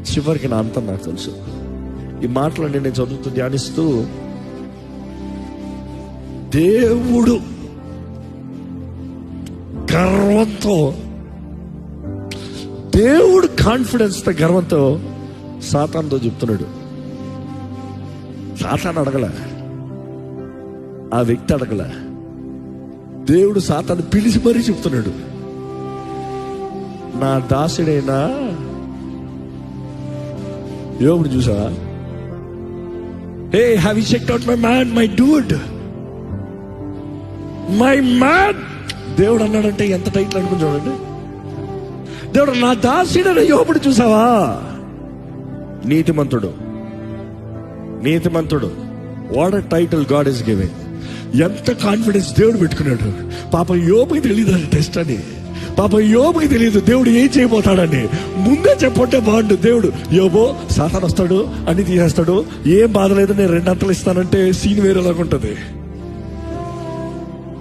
చివరికి నా అంతం నాకు తెలుసు. ఈ మాటలన్నీ నేను చదువుతూ ధ్యానిస్తూ దేవుడు గర్వంతో దేవుడు కాన్ఫిడెన్స్తో గర్వంతో సాతాన్తో చెప్తున్నాడు. సాతాన్ అడగల ఆ వ్యక్తి అడగల దేవుడు సాతాన్ని పిలిచి మరీ చెప్తున్నాడు. నా దాసుడైనా యోగుడు చూసా hey have you check out my man my dude my man దేవుడు అన్నాడంటే ఎంత టైట్లు అనుకుని చూడండి. దేవుడు నా దాసుడైన యోగుడు చూసావా? నీతిమంతుడు. నీతిమంతుడు. What title God is giving ఎంత కాన్ఫిడెన్స్ దేవుడు పెట్టుకున్నాడు. పాప యోబుకి తెలియదు అది టెస్ట్ అని. పాప యోబుకి తెలియదు దేవుడు ఏం చేయబోతాడని. ముందే చెప్పంటే బాగుండు దేవుడు యోబో సాతాన్ వస్తాడు అన్ని తీసేస్తాడు ఏం బాధ లేదు నేను రెండంతలు ఇస్తానంటే సీన్ వేరేలాగా ఉంటుంది.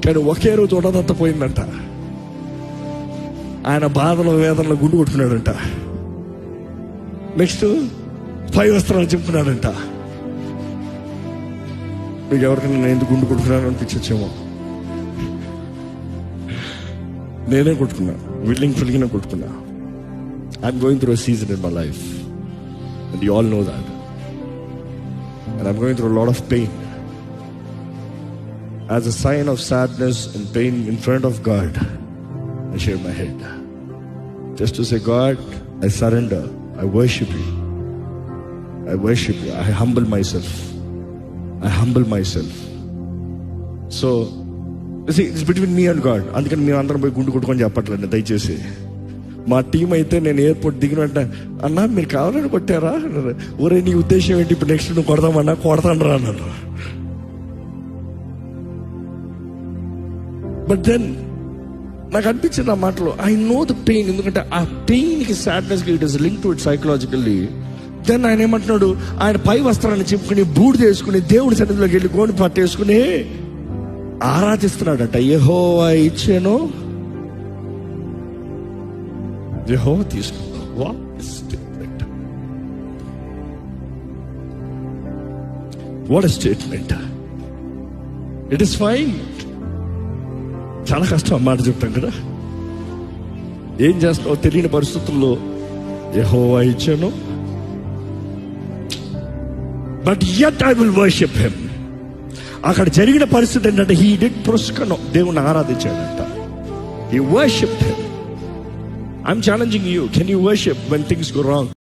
కానీ ఒకే రోజు ఉన్నదంతా పోయిందంట. ఆయన బాధలో వేదనలో గుండు కొట్టుకున్నాడంట. నెక్స్ట్ ఫైవ్ వస్త్రాలు చెప్పుకున్నాడంట. మీకు ఎవరికైనా నేను ఎందుకు గుండు కొట్టుకున్నాను అనిపించచ్చేమో. నేనే కొట్టుకున్నా willing filling కొట్టుకున్నా I'm going through season in my life and you all know that and I'm going through lot of pain as a sign of sadness and pain in front of God I share my head just to say God I surrender I worship you I worship you I humble myself I humble myself so it's between me and God అందుకని మీరు అందరం పోయి గుండు కొట్టుకొని చెప్పట్లేదు దయచేసి. మా team అయితే నేను ఎయిర్పోర్ట్ దిగిన వెంటనే అన్నా మీరు కావాలని కొట్టారా? అన్నారు. ఒరే నీ ఉద్దేశం ఏంటి? ఇప్పుడు నెక్స్ట్ నువ్వు కొడదామన్నా కొడతాను రా అన్నారు. బట్ దెన్ నాకు అనిపించింది ఆ మాటలో ఐ నో ద పెయిన్ ఎందుకంటే ఆ పెయిన్కి sadness it is link to it psychologically then ఆయన ఏమంటున్నాడు ఆయన పై వస్త్రాన్ని చెప్పుకుని బూడిద వేసుకుని దేవుడి సన్నిధిలోకి వెళ్ళి గోని పట్టేసుకుని ఆరాధిస్తున్నాడట. యహో ఇచ్చాను. యహో తీసుకున్నా what statement statement it is fine చాలా కష్టం ఆ మాట చెప్తాం కదా. ఏం చేస్తావు తెలియని పరిస్థితుల్లో యహోవా ఇచ్చాను. But yet I will worship him అక్కడ జరిగిన పరిస్థితి ఏంటంటే హీ డిడ్ పురస్కను దేవుణ్ణి ఆరాధించాడంట. ఈ worship I'm challenging you can you worship when things go wrong